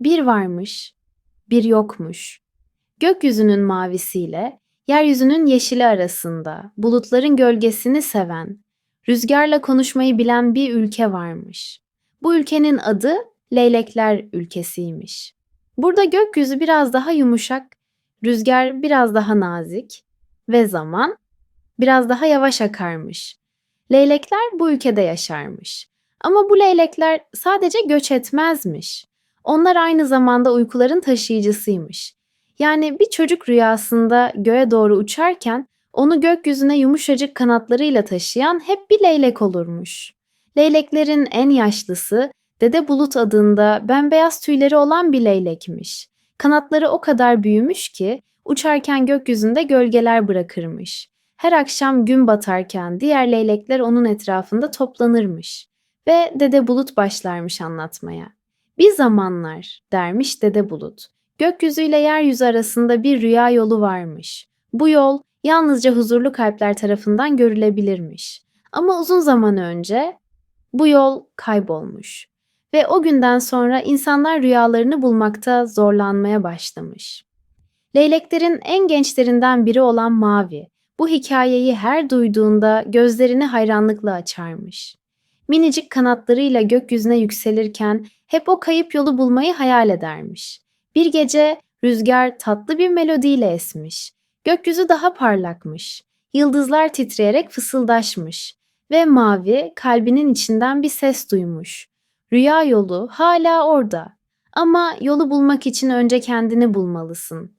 Bir varmış, bir yokmuş. Gökyüzünün mavisiyle yeryüzünün yeşili arasında bulutların gölgesini seven, rüzgarla konuşmayı bilen bir ülke varmış. Bu ülkenin adı Leylekler ülkesiymiş. Burada gökyüzü biraz daha yumuşak, rüzgar biraz daha nazik ve zaman biraz daha yavaş akarmış. Leylekler bu ülkede yaşarmış. Ama bu leylekler sadece göç etmezmiş. Onlar aynı zamanda uykuların taşıyıcısıymış. Yani bir çocuk rüyasında göğe doğru uçarken onu gökyüzüne yumuşacık kanatlarıyla taşıyan hep bir leylek olurmuş. Leyleklerin en yaşlısı Dede Bulut adında bembeyaz tüyleri olan bir leylekmiş. Kanatları o kadar büyümüş ki uçarken gökyüzünde gölgeler bırakırmış. Her akşam gün batarken diğer leylekler onun etrafında toplanırmış ve Dede Bulut başlarmış anlatmaya. Bir zamanlar dermiş Dede Bulut. Gökyüzüyle yeryüzü arasında bir rüya yolu varmış. Bu yol yalnızca huzurlu kalpler tarafından görülebilirmiş. Ama uzun zaman önce bu yol kaybolmuş ve o günden sonra insanlar rüyalarını bulmakta zorlanmaya başlamış. Leyleklerin en gençlerinden biri olan Mavi, bu hikayeyi her duyduğunda gözlerini hayranlıkla açarmış. Minicik kanatlarıyla gökyüzüne yükselirken hep o kayıp yolu bulmayı hayal edermiş. Bir gece rüzgar tatlı bir melodiyle esmiş. Gökyüzü daha parlakmış. Yıldızlar titreyerek fısıldaşmış ve Mavi kalbinin içinden bir ses duymuş. Rüya yolu hala orada. Ama yolu bulmak için önce kendini bulmalısın.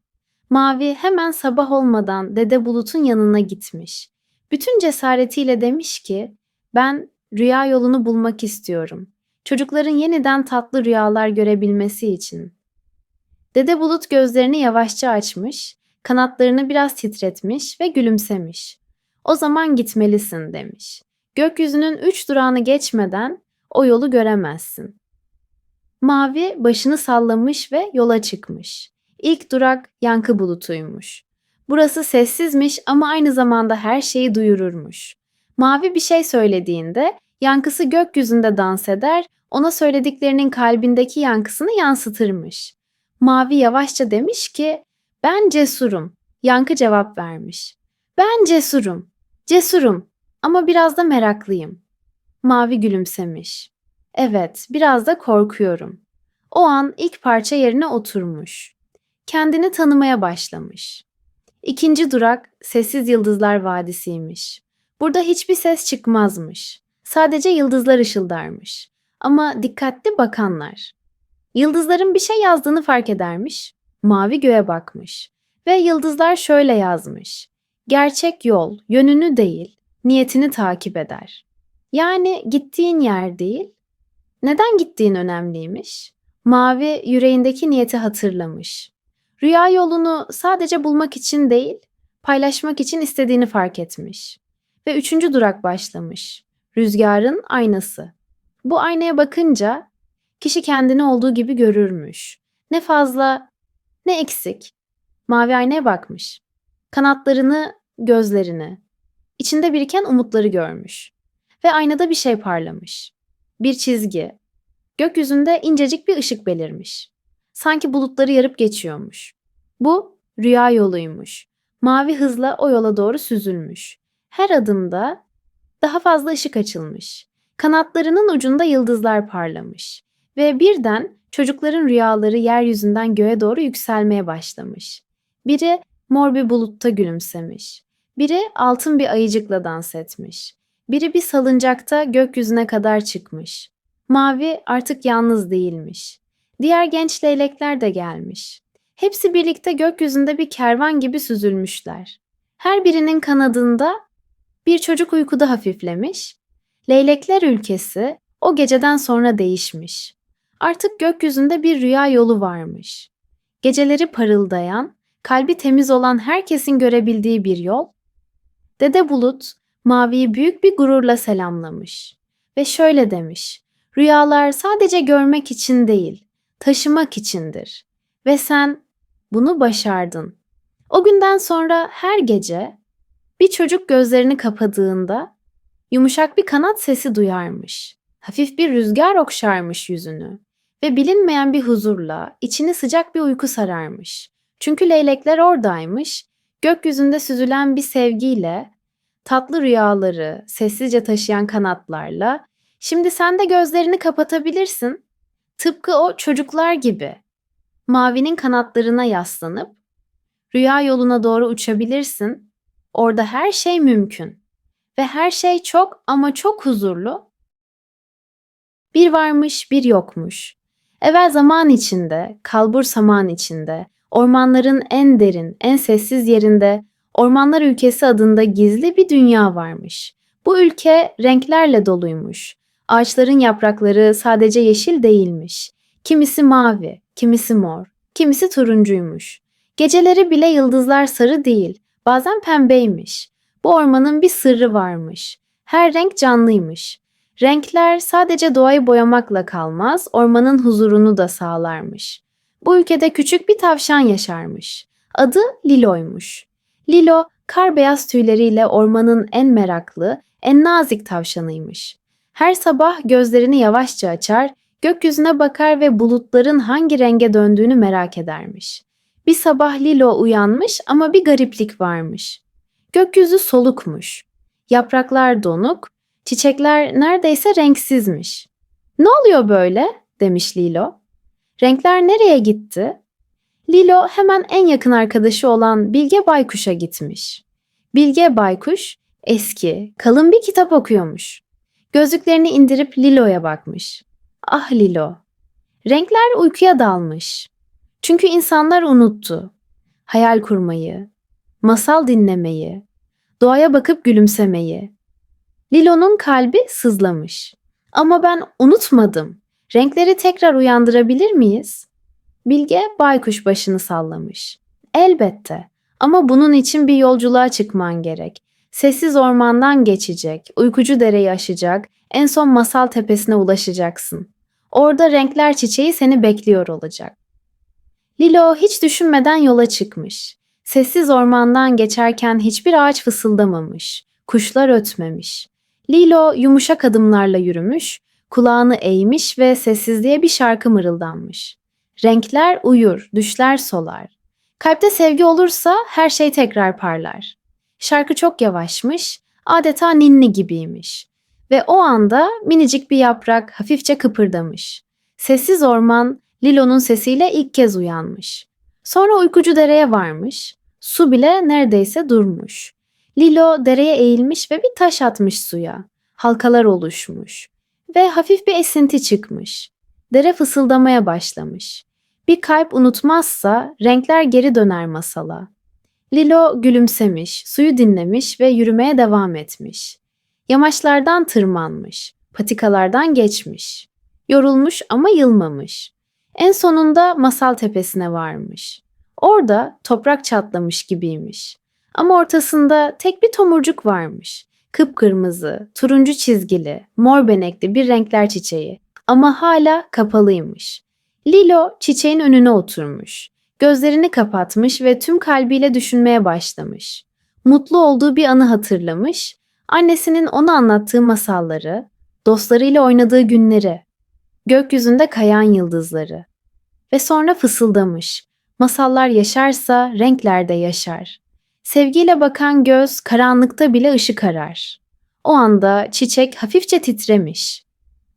Mavi hemen sabah olmadan Dede Bulut'un yanına gitmiş. Bütün cesaretiyle demiş ki, ben rüya yolunu bulmak istiyorum. Çocukların yeniden tatlı rüyalar görebilmesi için. Dede Bulut gözlerini yavaşça açmış, kanatlarını biraz titretmiş ve gülümsemiş. O zaman gitmelisin demiş. Gökyüzünün üç durağını geçmeden o yolu göremezsin. Mavi başını sallamış ve yola çıkmış. İlk durak yankı bulutuymuş. Burası sessizmiş ama aynı zamanda her şeyi duyururmuş. Mavi bir şey söylediğinde yankısı gökyüzünde dans eder, ona söylediklerinin kalbindeki yankısını yansıtırmış. Mavi yavaşça demiş ki, ben cesurum. Yankı cevap vermiş. Ben cesurum. Cesurum ama biraz da meraklıyım. Mavi gülümsemiş. Evet, biraz da korkuyorum. O an ilk parça yerine oturmuş. Kendini tanımaya başlamış. İkinci durak Sessiz Yıldızlar Vadisi'ymiş. Burada hiçbir ses çıkmazmış. Sadece yıldızlar ışıldarmış. Ama dikkatli bakanlar. Yıldızların bir şey yazdığını fark edermiş. Mavi göğe bakmış. Ve yıldızlar şöyle yazmış. Gerçek yol, yönünü değil, niyetini takip eder. Yani gittiğin yer değil, neden gittiğin önemliymiş. Mavi yüreğindeki niyeti hatırlamış. Rüya yolunu sadece bulmak için değil, paylaşmak için istediğini fark etmiş. Ve üçüncü durak başlamış. Rüzgarın aynası. Bu aynaya bakınca kişi kendini olduğu gibi görürmüş. Ne fazla ne eksik. Mavi aynaya bakmış. Kanatlarını, gözlerini, içinde biriken umutları görmüş. Ve aynada bir şey parlamış. Bir çizgi. Gökyüzünde incecik bir ışık belirmiş. Sanki bulutları yarıp geçiyormuş. Bu rüya yoluymuş. Mavi hızla o yola doğru süzülmüş. Her adımda daha fazla ışık açılmış. Kanatlarının ucunda yıldızlar parlamış ve birden çocukların rüyaları yeryüzünden göğe doğru yükselmeye başlamış. Biri mor bir bulutta gülümsemiş. Biri altın bir ayıcıkla dans etmiş. Biri bir salıncakta gökyüzüne kadar çıkmış. Mavi artık yalnız değilmiş. Diğer genç leylekler de gelmiş. Hepsi birlikte gökyüzünde bir kervan gibi süzülmüşler. Her birinin kanadında bir çocuk uykuda hafiflemiş. Leylekler ülkesi o geceden sonra değişmiş. Artık gökyüzünde bir rüya yolu varmış. Geceleri parıldayan, kalbi temiz olan herkesin görebildiği bir yol. Dede Bulut Mavi'yi büyük bir gururla selamlamış ve şöyle demiş: Rüyalar sadece görmek için değil, taşımak içindir ve sen bunu başardın. O günden sonra her gece bir çocuk gözlerini kapadığında yumuşak bir kanat sesi duyarmış. Hafif bir rüzgar okşarmış yüzünü ve bilinmeyen bir huzurla içini sıcak bir uyku sararmış. Çünkü leylekler oradaymış, gökyüzünde süzülen bir sevgiyle, tatlı rüyaları sessizce taşıyan kanatlarla, şimdi sen de gözlerini kapatabilirsin. Tıpkı o çocuklar gibi. Mavinin kanatlarına yaslanıp, rüya yoluna doğru uçabilirsin. Orada her şey mümkün. Ve her şey çok ama çok huzurlu. Bir varmış, bir yokmuş. Evvel zaman içinde, kalbur saman içinde, ormanların en derin, en sessiz yerinde, Ormanlar Ülkesi adında gizli bir dünya varmış. Bu ülke renklerle doluymuş. Ağaçların yaprakları sadece yeşil değilmiş. Kimisi mavi, kimisi mor, kimisi turuncuymuş. Geceleri bile yıldızlar sarı değil, bazen pembeymiş. Bu ormanın bir sırrı varmış. Her renk canlıymış. Renkler sadece doğayı boyamakla kalmaz, ormanın huzurunu da sağlarmış. Bu ülkede küçük bir tavşan yaşarmış. Adı Lilo'ymuş. Lilo, kar beyaz tüyleriyle ormanın en meraklı, en nazik tavşanıymış. Her sabah gözlerini yavaşça açar, gökyüzüne bakar ve bulutların hangi renge döndüğünü merak edermiş. Bir sabah Lilo uyanmış ama bir gariplik varmış. Gökyüzü solukmuş. Yapraklar donuk, çiçekler neredeyse renksizmiş. Ne oluyor böyle? demiş Lilo. Renkler nereye gitti? Lilo hemen en yakın arkadaşı olan Bilge Baykuş'a gitmiş. Bilge Baykuş eski, kalın bir kitap okuyormuş. Gözlüklerini indirip Lilo'ya bakmış. Ah Lilo. Renkler uykuya dalmış. Çünkü insanlar unuttu. Hayal kurmayı, masal dinlemeyi, doğaya bakıp gülümsemeyi. Lilo'nun kalbi sızlamış. Ama ben unutmadım. Renkleri tekrar uyandırabilir miyiz? Bilge baykuş başını sallamış. Elbette ama bunun için bir yolculuğa çıkman gerek. Sessiz ormandan geçecek, uykucu dereyi aşacak, en son masal tepesine ulaşacaksın. Orada renkler çiçeği seni bekliyor olacak. Lilo hiç düşünmeden yola çıkmış. Sessiz ormandan geçerken hiçbir ağaç fısıldamamış, kuşlar ötmemiş. Lilo yumuşak adımlarla yürümüş, kulağını eğmiş ve sessizliğe bir şarkı mırıldanmış. Renkler uyur, düşler solar. Kalpte sevgi olursa her şey tekrar parlar. Şarkı çok yavaşmış, adeta ninni gibiymiş. Ve o anda minicik bir yaprak hafifçe kıpırdamış. Sessiz orman Lilo'nun sesiyle ilk kez uyanmış. Sonra uykucu dereye varmış. Su bile neredeyse durmuş. Lilo dereye eğilmiş ve bir taş atmış suya. Halkalar oluşmuş. Ve hafif bir esinti çıkmış. Dere fısıldamaya başlamış. Bir kalp unutmazsa renkler geri döner masala. Lilo gülümsemiş, suyu dinlemiş ve yürümeye devam etmiş. Yamaçlardan tırmanmış, patikalardan geçmiş. Yorulmuş ama yılmamış. En sonunda masal tepesine varmış. Orada toprak çatlamış gibiymiş. Ama ortasında tek bir tomurcuk varmış. Kıpkırmızı, turuncu çizgili, mor benekli bir renkler çiçeği ama hala kapalıymış. Lilo çiçeğin önüne oturmuş. Gözlerini kapatmış ve tüm kalbiyle düşünmeye başlamış. Mutlu olduğu bir anı hatırlamış, annesinin ona anlattığı masalları, dostlarıyla oynadığı günleri, gökyüzünde kayan yıldızları. Ve sonra fısıldamış. Masallar yaşarsa renkler de yaşar. Sevgiyle bakan göz karanlıkta bile ışık arar. O anda çiçek hafifçe titremiş.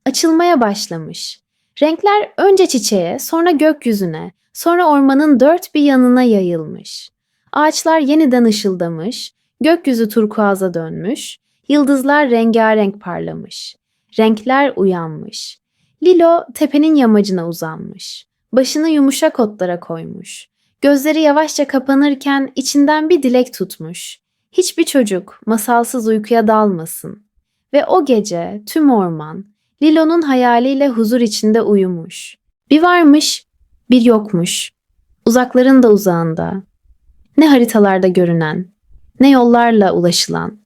Açılmaya başlamış. Renkler önce çiçeğe, sonra gökyüzüne, sonra ormanın dört bir yanına yayılmış. Ağaçlar yeniden ışıldamış, gökyüzü turkuaza dönmüş, yıldızlar rengarenk parlamış. Renkler uyanmış. Lilo tepenin yamacına uzanmış. Başını yumuşak otlara koymuş. Gözleri yavaşça kapanırken içinden bir dilek tutmuş. Hiçbir çocuk masalsız uykuya dalmasın. Ve o gece tüm orman, Lilo'nun hayaliyle huzur içinde uyumuş. Bir varmış, bir yokmuş. Uzakların da uzağında. Ne haritalarda görünen, ne yollarla ulaşılan.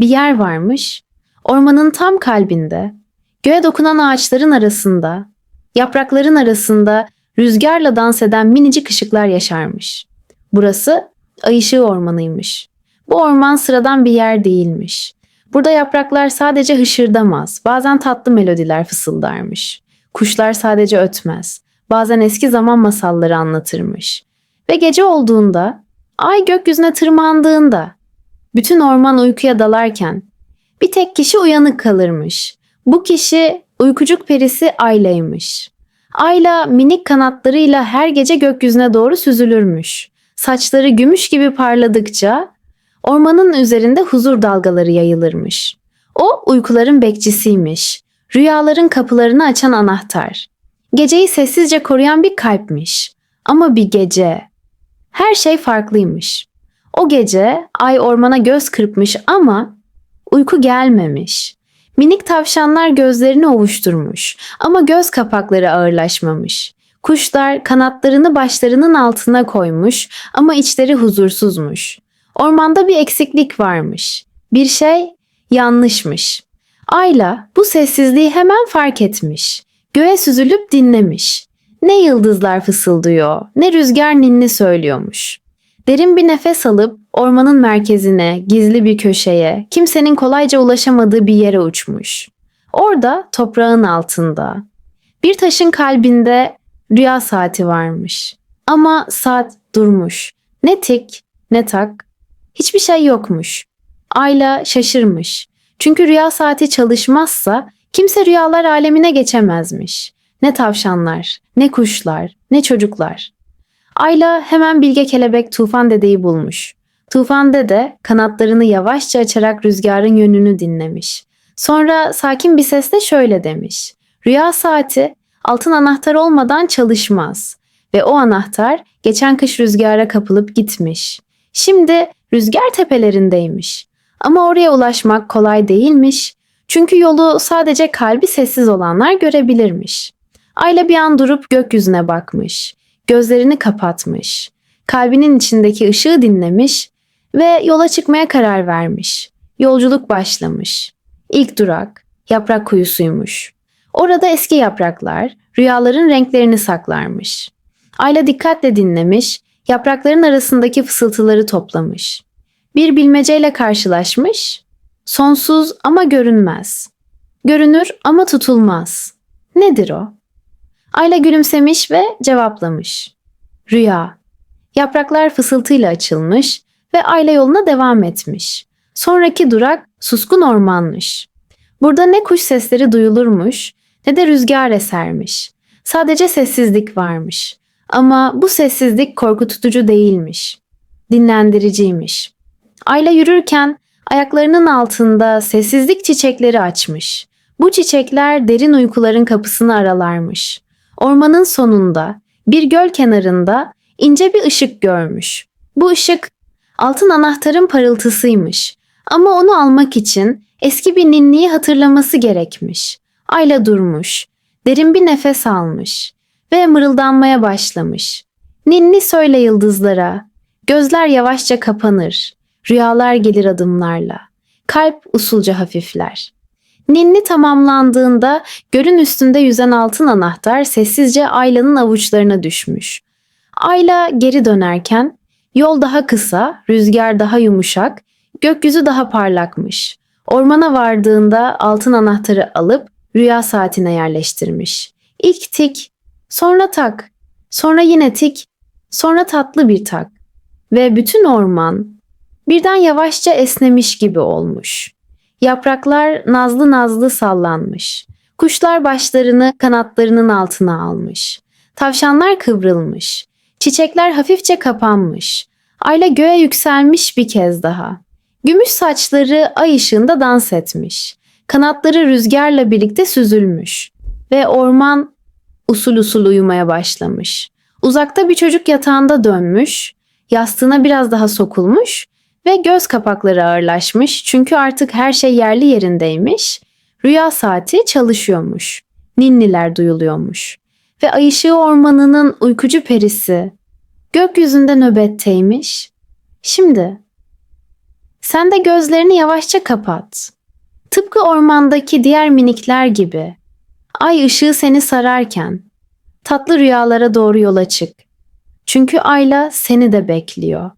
Bir yer varmış, ormanın tam kalbinde, göğe dokunan ağaçların arasında, yaprakların arasında rüzgarla dans eden minicik ışıklar yaşarmış. Burası Ay ışığı ormanıymış. Bu orman sıradan bir yer değilmiş. Burada yapraklar sadece hışırdamaz, bazen tatlı melodiler fısıldarmış. Kuşlar sadece ötmez. Bazen eski zaman masalları anlatırmış. Ve gece olduğunda, ay gökyüzüne tırmandığında, bütün orman uykuya dalarken bir tek kişi uyanık kalırmış. Bu kişi uykucuk perisi Ayla'ymış. Ayla minik kanatlarıyla her gece gökyüzüne doğru süzülürmüş. Saçları gümüş gibi parladıkça ormanın üzerinde huzur dalgaları yayılırmış. O uykuların bekçisiymiş. Rüyaların kapılarını açan anahtar. Geceyi sessizce koruyan bir kalpmiş. Ama bir gece. Her şey farklıymış. O gece ay ormana göz kırpmış ama uyku gelmemiş. Minik tavşanlar gözlerini ovuşturmuş ama göz kapakları ağırlaşmamış. Kuşlar kanatlarını başlarının altına koymuş ama içleri huzursuzmuş. Ormanda bir eksiklik varmış. Bir şey yanlışmış. Ayla bu sessizliği hemen fark etmiş. Göğe süzülüp dinlemiş. Ne yıldızlar fısıldıyor, ne rüzgar ninni söylüyormuş. Derin bir nefes alıp ormanın merkezine, gizli bir köşeye, kimsenin kolayca ulaşamadığı bir yere uçmuş. Orada toprağın altında. Bir taşın kalbinde rüya saati varmış. Ama saat durmuş. Ne tik, ne tak, hiçbir şey yokmuş. Ayla şaşırmış. Çünkü rüya saati çalışmazsa kimse rüyalar alemine geçemezmiş. Ne tavşanlar, ne kuşlar, ne çocuklar. Ayla hemen bilge kelebek Tufan dedeyi bulmuş. Tufan dede kanatlarını yavaşça açarak rüzgarın yönünü dinlemiş. Sonra sakin bir sesle şöyle demiş. Rüya saati altın anahtar olmadan çalışmaz ve o anahtar geçen kış rüzgara kapılıp gitmiş. Şimdi rüzgar tepelerindeymiş. Ama oraya ulaşmak kolay değilmiş. Çünkü yolu sadece kalbi sessiz olanlar görebilirmiş. Ayla bir an durup gökyüzüne bakmış. Gözlerini kapatmış. Kalbinin içindeki ışığı dinlemiş ve yola çıkmaya karar vermiş. Yolculuk başlamış. İlk durak yaprak kuyusuymuş. Orada eski yapraklar rüyaların renklerini saklarmış. Ayla dikkatle dinlemiş, yaprakların arasındaki fısıltıları toplamış. Bir bilmeceyle karşılaşmış. Sonsuz ama görünmez. Görünür ama tutulmaz. Nedir o? Ayla gülümsemiş ve cevaplamış. Rüya. Yapraklar fısıltıyla açılmış ve Ayla yoluna devam etmiş. Sonraki durak suskun ormanmış. Burada ne kuş sesleri duyulurmuş ne de rüzgar esermiş. Sadece sessizlik varmış. Ama bu sessizlik korkutucu değilmiş. Dinlendiriciymiş. Ayla yürürken ayaklarının altında sessizlik çiçekleri açmış. Bu çiçekler derin uykuların kapısını aralarmış. Ormanın sonunda, bir göl kenarında ince bir ışık görmüş. Bu ışık altın anahtarın parıltısıymış. Ama onu almak için eski bir ninniyi hatırlaması gerekmiş. Ayla durmuş, derin bir nefes almış ve mırıldanmaya başlamış. Ninni söyle yıldızlara, gözler yavaşça kapanır, rüyalar gelir adımlarla, kalp usulca hafifler. Ninni tamamlandığında gölün üstünde yüzen altın anahtar sessizce Ayla'nın avuçlarına düşmüş. Ayla geri dönerken yol daha kısa, rüzgar daha yumuşak, gökyüzü daha parlakmış. Ormana vardığında altın anahtarı alıp rüya saatine yerleştirmiş. İlk tik, sonra tak, sonra yine tik, sonra tatlı bir tak ve bütün orman birden yavaşça esnemiş gibi olmuş. Yapraklar nazlı nazlı sallanmış. Kuşlar başlarını kanatlarının altına almış. Tavşanlar kıvrılmış. Çiçekler hafifçe kapanmış. Ayla göğe yükselmiş bir kez daha. Gümüş saçları ay ışığında dans etmiş. Kanatları rüzgarla birlikte süzülmüş. Ve orman usul usul uyumaya başlamış. Uzakta bir çocuk yatağında dönmüş, yastığına biraz daha sokulmuş ve göz kapakları ağırlaşmış çünkü artık her şey yerli yerindeymiş. Rüya saati çalışıyormuş. Ninniler duyuluyormuş. Ve ay ışığı ormanının uykucu perisi gökyüzünde nöbetteymiş. Şimdi sen de gözlerini yavaşça kapat. Tıpkı ormandaki diğer minikler gibi. Ay ışığı seni sararken tatlı rüyalara doğru yola çık. Çünkü Ayla seni de bekliyor.